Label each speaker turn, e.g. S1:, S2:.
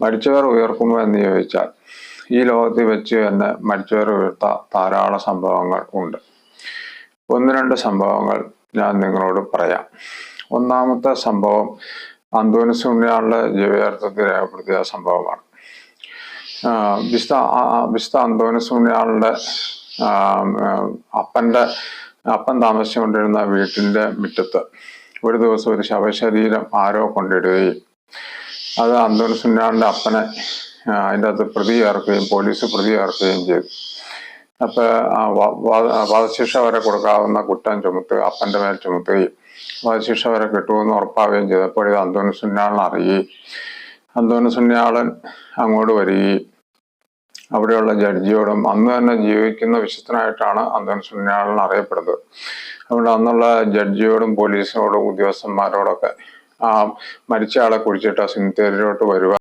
S1: മരിച്ചവർ ഉയർക്കുമോ എന്ന് ചോദിച്ചാൽ ഈ ലോകത്തിൽ വെച്ച് തന്നെ മരിച്ചവർ ഉയർത്ത ധാരാളം സംഭവങ്ങൾ ഉണ്ട്. ഒന്ന് രണ്ട് സംഭവങ്ങൾ ഞാൻ നിങ്ങളോട് പറയാം. ഒന്നാമത്തെ സംഭവം അന്തോണിസ് ഉണ്ണിയാളുടെ ജീവചരിത്രത്തിൽ രേഖപ്പെടുത്തിയ സംഭവമാണ്. വിശുദ്ധ വിശുദ്ധ അന്തോണിസ് ഉണ്ണിയാളുടെ അപ്പന്റെ അപ്പൻ താമസിച്ചുകൊണ്ടിരുന്ന വീട്ടിന്റെ മുറ്റത്ത് ഒരു ദിവസം ഒരു ശവശരീരം ആരോ കൊണ്ടിടുകയും അത് അന്തോണിസ് ഉണ്ണിയാളുടെ അപ്പനെ അതിന്റെ അകത്ത് പ്രതി ചേർക്കുകയും പോലീസ് പ്രതി ചേർക്കുകയും ചെയ്തു. അപ്പൊ വധശിക്ഷ വരെ കൊടുക്കാവുന്ന കുറ്റം ചുമത്തുക അപ്പന്റെ മേൽ ചുമത്തുകയും വധശിക്ഷ വരെ കിട്ടുമെന്ന് ഉറപ്പാവുകയും ചെയ്തപ്പോൾ ഇത് അന്തോണി സുന്നാളിനെ അറിയുകയും അന്തോണി സുന്യാളൻ അങ്ങോട്ട് വരികയും അവിടെയുള്ള ജഡ്ജിയോടും അന്ന് തന്നെ ജീവിക്കുന്ന വിശുദ്ധനായിട്ടാണ് അന്തോണി സുന്യാളൻ അറിയപ്പെടുന്നത്. അതുകൊണ്ട് അന്നുള്ള ജഡ്ജിയോടും പോലീസിനോടും ഉദ്യോഗസ്ഥന്മാരോടൊക്കെ ആ മരിച്ച ആളെ കുഴിച്ചിട്ട് ആ സിമിത്തേരിയിലോട്ട് വരുക.